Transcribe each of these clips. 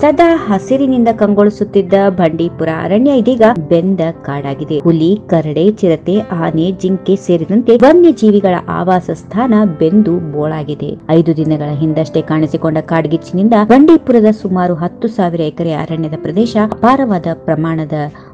ಸದಾ ಹಸಿರಿನಿಂದ ಕಂಗೊಳಿಸುತ್ತಿದ್ದ ಬಂಡೀಪುರ ಅರಣ್ಯ ಇದೀಗ ಬೆಂದ ಕಾಡಾಗಿದೆ. ಹುಲಿ, ಕರಡೆ, ಚಿರತೆ, ಆನೆ, ಜಿಂಕೆ ಸೇರಿದಂತೆ ವನ್ಯಜೀವಿಗಳ ಆವಾಸ ಸ್ಥಾನ ಬೆಂದು ಬೋಳಾಗಿದೆ. ಐದು ದಿನಗಳ ಹಿಂದಷ್ಟೇ ಕಾಣಿಸಿಕೊಂಡ ಕಾಡ್ಗಿಚ್ಚಿನಿಂದ ಬಂಡೀಪುರದ ಸುಮಾರು ಹತ್ತು ಸಾವಿರ ಎಕರೆ ಅರಣ್ಯದ ಪ್ರದೇಶ ಅಪಾರವಾದ ಪ್ರಮಾಣದ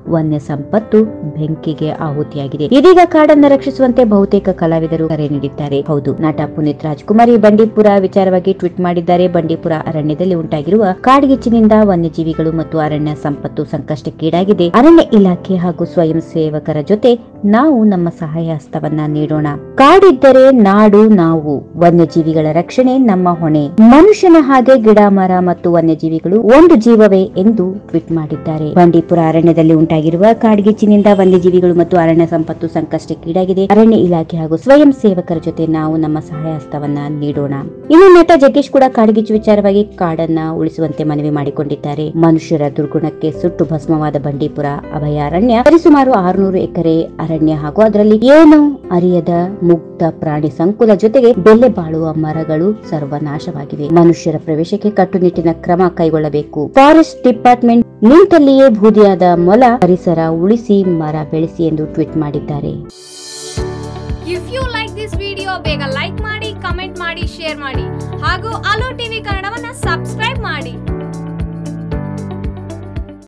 ವನ್ಯ ಸಂಪತ್ತು ಬೆಂಕಿಗೆ ಆಹುತಿಯಾಗಿದೆ. ಇದೀಗ ಕಾಡನ್ನು ರಕ್ಷಿಸುವಂತೆ ಬಹುತೇಕ ಕಲಾವಿದರು ಕರೆ ನೀಡಿದ್ದಾರೆ. ಹೌದು, ನಟ ಪುನೀತ್ ರಾಜ್ಕುಮಾರ್ ಈ ಬಂಡೀಪುರ ವಿಚಾರವಾಗಿ ಟ್ವೀಟ್ ಮಾಡಿದ್ದಾರೆ. ಬಂಡೀಪುರ ಅರಣ್ಯದಲ್ಲಿ ಉಂಟಾಗಿರುವ ಕಾಡ್ಗಿಚ್ಚಿನಿಂದ ವನ್ಯಜೀವಿಗಳು ಮತ್ತು ಅರಣ್ಯ ಸಂಪತ್ತು ಸಂಕಷ್ಟಕ್ಕೀಡಾಗಿದೆ ಅರಣ್ಯ ಇಲಾಖೆ ಹಾಗೂ ಸ್ವಯಂ ಸೇವಕರ ಜೊತೆ ನಾವು ನಮ್ಮ ಸಹಾಯ ಹಸ್ತವನ್ನ ನೀಡೋಣ. ಕಾಡಿದ್ದರೆ ನಾಡು, ನಾವು. ವನ್ಯಜೀವಿಗಳ ರಕ್ಷಣೆ ನಮ್ಮ ಹೊಣೆ. ಮನುಷ್ಯನ ಹಾಗೆ ಗಿಡ ಮರ ಮತ್ತು ವನ್ಯಜೀವಿಗಳು ಒಂದು ಜೀವವೇ ಎಂದು ಟ್ವೀಟ್ ಮಾಡಿದ್ದಾರೆ. ಬಂಡೀಪುರ ಅರಣ್ಯದಲ್ಲಿ ಕಾಡ್ಗಿಚ್ಚಿನಿಂದ ವನ್ಯಜೀವಿಗಳು ಮತ್ತು ಅರಣ್ಯ ಸಂಪತ್ತು ಸಂಕಷ್ಟಕ್ಕೀಡಾಗಿದೆ ಅರಣ್ಯ ಇಲಾಖೆ ಹಾಗೂ ಸ್ವಯಂ ಸೇವಕರ ಜೊತೆ ನಾವು ನಮ್ಮ ಸಹಾಯ ಹಸ್ತವನ್ನ ನೀಡೋಣ. ಇನ್ನು ನಟ ಜಗ್ಗೇಶ್ ಕೂಡ ಕಾಡ್ಗಿಚ್ಚು ವಿಚಾರವಾಗಿ ಕಾಡನ್ನ ಉಳಿಸುವಂತೆ ಮನವಿ ಮಾಡಿಕೊಂಡಿದ್ದಾರೆ. ಮನುಷ್ಯರ ದುರ್ಗುಣಕ್ಕೆ ಸುಟ್ಟು ಭಸ್ಮವಾದ ಬಂಡೀಪುರ, ಅಭಯಾರಣ್ಯ, ಸರಿಸುಮಾರು ಆರುನೂರು ಎಕರೆ ಅರಣ್ಯ ಹಾಗೂ ಅದರಲ್ಲಿ ಏನು ಅರಿಯದ ಮುಕ್ತ ಪ್ರಾಣಿ ಸಂಕುಲ ಜೊತೆಗೆ ಬೆಲೆ ಬಾಳುವ ಮರಗಳು ಸರ್ವನಾಶವಾಗಿವೆ. ಮನುಷ್ಯರ ಪ್ರವೇಶಕ್ಕೆ ಕಟ್ಟುನಿಟ್ಟಿನ ಕ್ರಮ ಕೈಗೊಳ್ಳಬೇಕು. ಫಾರೆಸ್ಟ್ ಡಿಪಾರ್ಟ್ಮೆಂಟ್ ನಿಂತಲ್ಲಿಯೇ ಬೂದಿಯಾದ ಮೊಲ ಪರಿಸರ ಉಳಿಸಿ ಮರ ಬೆಳೆಸಿ ಎಂದು ಟ್ವೀಟ್ ಮಾಡಿದ್ದಾರೆ. If you like this video ಬೇಗ ಲೈಕ್ ಮಾಡಿ ಕಮೆಂಟ್ ಮಾಡಿ ಶೇರ್ ಮಾಡಿ. ಹಾಗೂ ಅಲೋ ಟಿವಿ ಕನ್ನಡವನ್ನು ಸಬ್ಸ್ಕ್ರೈಬ್